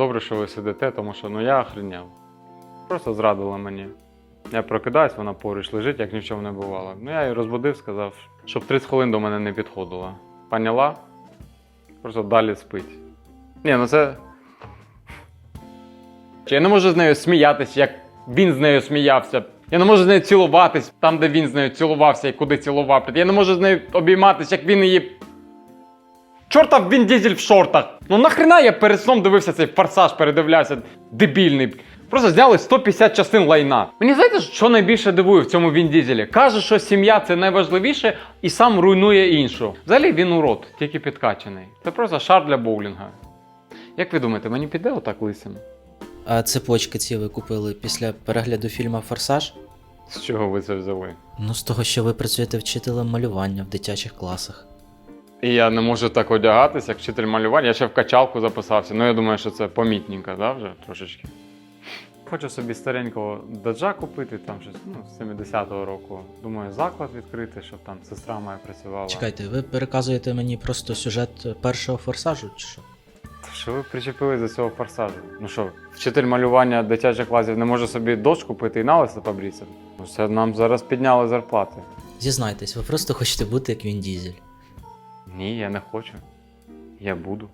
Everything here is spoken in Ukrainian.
добре, що ви сидите, тому що ну я охреняв. Просто зрадила мені. Я прокидаюсь, вона поруч лежить, як ні в чому не бувало. Ну я її розбудив, сказав, щоб 30 хвилин до мене не підходила. Поняла? Просто далі спить. Ні, ну це. Я не можу з нею сміятись, як він з нею сміявся. Я не можу з нею цілуватись там, де він з нею цілувався і куди цілував. Я не можу з нею обійматись, як він її. Чорта він дізель в шортах. Ну нахрена я перед сном дивився цей форсаж, передивлявся, дебільний. Просто зняли 150 частин лайна. Мені знаєте, що найбільше дивує в цьому він дізелі? Каже, що сім'я це найважливіше і сам руйнує іншу. Взагалі він урод, тільки підкачаний. Це просто шар для боулінга. Як ви думаєте, мені піде отак лисим? А цепочки ці ви купили після перегляду фільму Форсаж? З чого ви це взяли? Ну, з того, що ви працюєте вчителем малювання в дитячих класах. І я не можу так одягатись, як вчитель малювання. Я ще в качалку записався. Ну я думаю, що це помітненько, да, вже трошечки. Хочу собі старенького доджа купити, там щось ну, з 70-го року. Думаю, заклад відкрити, щоб там сестра моя працювала. Чекайте, ви переказуєте мені просто сюжет першого форсажу, чи що? Та Що ви причепили до цього форсажу? Ну що, вчитель малювання дитячих класів не може собі дощ купити і налиса побріться? Ну це нам зараз підняли зарплати. Зізнайтесь, ви просто хочете бути як він дізель. Ні, я не хочу. Я буду.